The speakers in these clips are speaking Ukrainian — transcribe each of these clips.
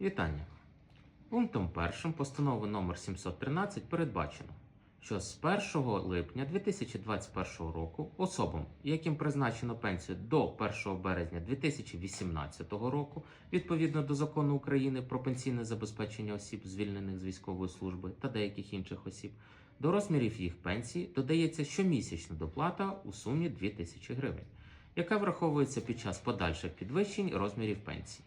Вітання. Пунктом першим постанови номер 713 передбачено, що з 1 липня 2021 року особам, яким призначено пенсію до 1 березня 2018 року, відповідно до закону України про пенсійне забезпечення осіб, звільнених з військової служби та деяких інших осіб, до розмірів їх пенсії додається щомісячна доплата у сумі 2000 гривень, яка враховується під час подальших підвищень розмірів пенсії.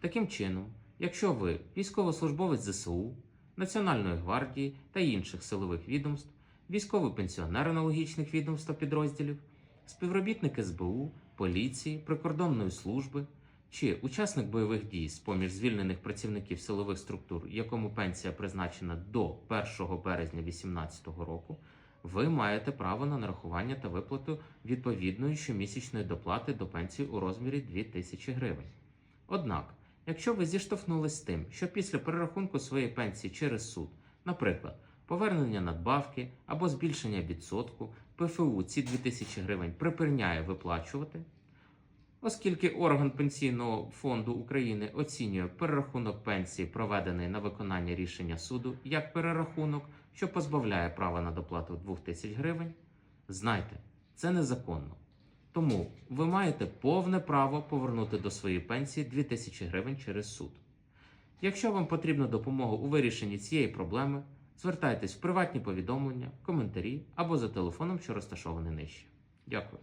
Таким чином, якщо ви військовослужбовець ЗСУ, Національної гвардії та інших силових відомств, військовий пенсіонер аналогічних відомств та підрозділів, співробітник СБУ, поліції, прикордонної служби чи учасник бойових дій з поміж звільнених працівників силових структур, якому пенсія призначена до 1 березня 2018 року, ви маєте право на нарахування та виплату відповідної щомісячної доплати до пенсії у розмірі 2000 гривень. Однак, якщо ви зіштовхнулись з тим, що після перерахунку своєї пенсії через суд, наприклад, повернення надбавки або збільшення відсотку, ПФУ ці 2000 гривень припиняє виплачувати, оскільки орган Пенсійного фонду України оцінює перерахунок пенсії, проведений на виконання рішення суду, як перерахунок, що позбавляє права на доплату 2000 гривень, знайте, це незаконно. Тому ви маєте повне право повернути до своєї пенсії 2000 гривень через суд. Якщо вам потрібна допомога у вирішенні цієї проблеми, звертайтесь в приватні повідомлення, коментарі або за телефоном, що розташований нижче. Дякую.